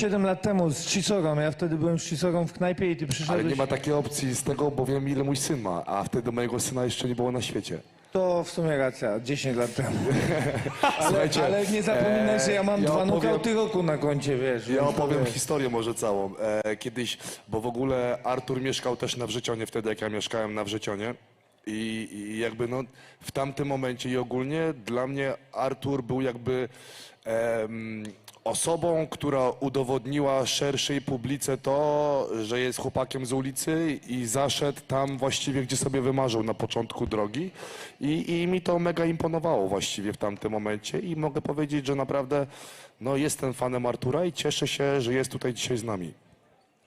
7 lat temu z Chisorą. Ja wtedy byłem z Chisorą w knajpie i ty Ale przyszedłeś. nie ma takiej opcji z tego, bo wiem ile mój syn ma, a wtedy mojego syna jeszcze nie było na świecie. To w sumie racja, 10 lat temu. Ale, Słuchajcie, ale nie zapominaj, e, że ja mam ja dwa opowiem- nokauty roku na koncie, wiesz. Ja więc opowiem to- historię może całą. E, kiedyś, bo w ogóle Artur mieszkał też na Wrzecionie wtedy, jak ja mieszkałem na Wrzecionie. I, I jakby no, w tamtym momencie i ogólnie dla mnie Artur był jakby em, osobą, która udowodniła szerszej publice to, że jest chłopakiem z ulicy i zaszedł tam właściwie, gdzie sobie wymarzył na początku drogi. I, I mi to mega imponowało właściwie w tamtym momencie i mogę powiedzieć, że naprawdę no, jestem fanem Artura i cieszę się, że jest tutaj dzisiaj z nami.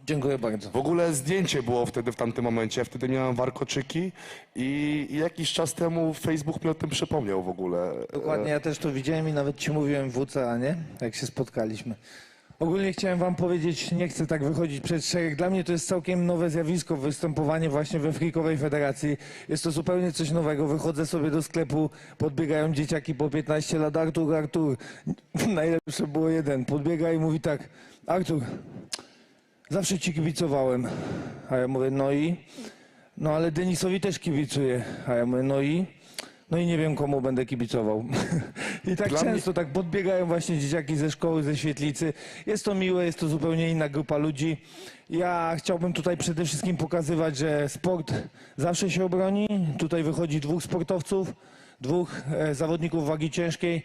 Dziękuję bardzo. W ogóle zdjęcie było wtedy w tamtym momencie. Wtedy miałem warkoczyki i, i jakiś czas temu Facebook mi o tym przypomniał w ogóle. Dokładnie, ja też to widziałem i nawet ci mówiłem w WCA, nie? Jak się spotkaliśmy. Ogólnie chciałem wam powiedzieć, nie chcę tak wychodzić przed szereg. Dla mnie to jest całkiem nowe zjawisko, występowanie właśnie we Frikowej Federacji. Jest to zupełnie coś nowego. Wychodzę sobie do sklepu, podbiegają dzieciaki po 15 lat. Artur, Artur. Najlepsze było jeden. Podbiega i mówi tak, Artur, zawsze ci kibicowałem. A ja mówię, no i? No ale Denisowi też kibicuję. A ja mówię, no i? No i nie wiem, komu będę kibicował. I tak Dla często tak podbiegają właśnie dzieciaki ze szkoły, ze świetlicy. Jest to miłe, jest to zupełnie inna grupa ludzi. Ja chciałbym tutaj przede wszystkim pokazywać, że sport zawsze się obroni. Tutaj wychodzi dwóch sportowców, dwóch e, zawodników wagi ciężkiej.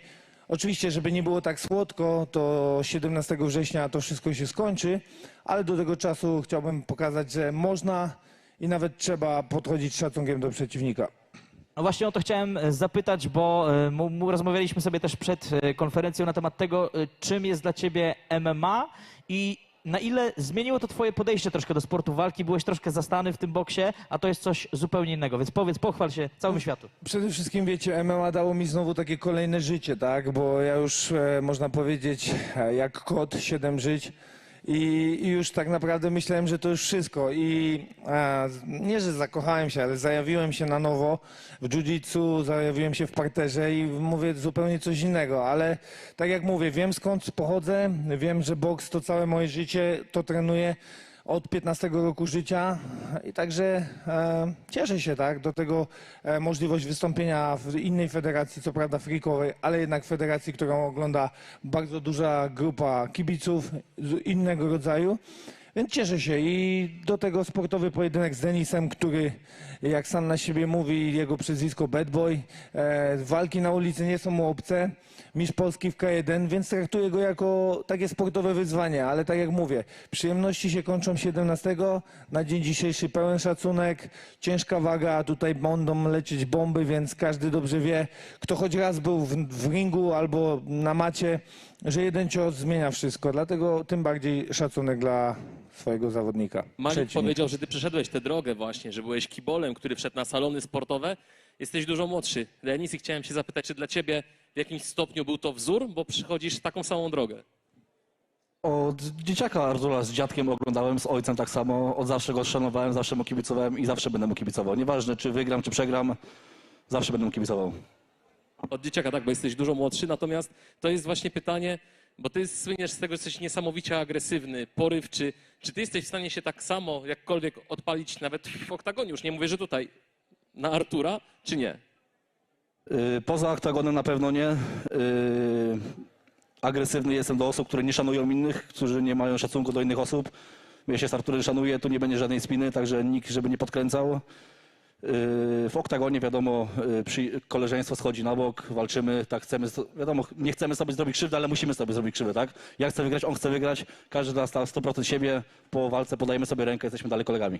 Oczywiście, żeby nie było tak słodko, to 17 września to wszystko się skończy, ale do tego czasu chciałbym pokazać, że można i nawet trzeba podchodzić z szacunkiem do przeciwnika. No właśnie o to chciałem e, zapytać, bo e, rozmawialiśmy sobie też przed e, konferencją na temat tego, czym jest dla ciebie MMA i na ile zmieniło to twoje podejście troszkę do sportu walki. Byłeś troszkę zastany w tym boksie, a to jest coś zupełnie innego. Więc powiedz, pochwal się całemu światu. Przede wszystkim wiecie, MMA dało mi znowu takie kolejne życie, tak? Bo ja już e, można powiedzieć e, jak kot, siedem żyć. I, już tak naprawdę myślałem, że to już wszystko. I e, nie, że zakochałem się, ale zajawiłem się na nowo w jiu-jitsu, zajawiłem się w parterze i mówię zupełnie coś innego. Ale tak jak mówię, wiem skąd pochodzę, wiem, że boks to całe moje życie, to trenuję od 15 roku życia i także e, cieszę się tak do tego e, możliwość wystąpienia w innej federacji, co prawda freakowej, ale jednak federacji, którą ogląda bardzo duża grupa kibiców z innego rodzaju. Więc cieszę się i do tego sportowy pojedynek z Denisem, który jak sam na siebie mówi, jego przezwisko Bad Boy, e, walki na ulicy nie są mu obce, mistrz Polski w K1, więc traktuję go jako takie sportowe wyzwanie, ale tak jak mówię, przyjemności się kończą 17, na dzień dzisiejszy pełen szacunek, ciężka waga, tutaj będą lecieć bomby, więc każdy dobrze wie, kto choć raz był w, w ringu albo na macie, że jeden cios zmienia wszystko, dlatego tym bardziej szacunek dla swojego zawodnika. Przeciwnika. powiedział, że ty przeszedłeś tę drogę właśnie, że byłeś kibolem, który wszedł na salony sportowe. Jesteś dużo młodszy. Denis, i chciałem się zapytać, czy dla ciebie w jakimś stopniu był to wzór, bo przychodzisz taką samą drogę. Od dzieciaka Artura z dziadkiem oglądałem, z ojcem tak samo. Od zawsze go szanowałem, zawsze mu kibicowałem i zawsze będę mu kibicował. Nieważne, czy wygram, czy przegram, zawsze będę mu kibicował. Od dzieciaka, tak, bo jesteś dużo młodszy. Natomiast to jest właśnie pytanie, bo ty słyniesz z tego, że jesteś niesamowicie agresywny, porywczy. Czy ty jesteś w stanie się tak samo jakkolwiek odpalić nawet w oktagonie? Już nie mówię, że tutaj na Artura, czy nie? Yy, Poza oktagonem na pewno nie. Yy, Agresywny jestem do osób, które nie szanują innych, którzy nie mają szacunku do innych osób. Ja się z Arturem szanuję, tu nie będzie żadnej spiny, także nikt, żeby nie podkręcał. Yy, W oktagonie wiadomo, yy, przy, koleżeństwo schodzi na bok, walczymy, tak chcemy, wiadomo, nie chcemy sobie zrobić krzywdy, ale musimy sobie zrobić krzywdę, tak? Ja chcę wygrać, on chce wygrać, każdy da 100% siebie, po walce podajemy sobie rękę, jesteśmy dalej kolegami.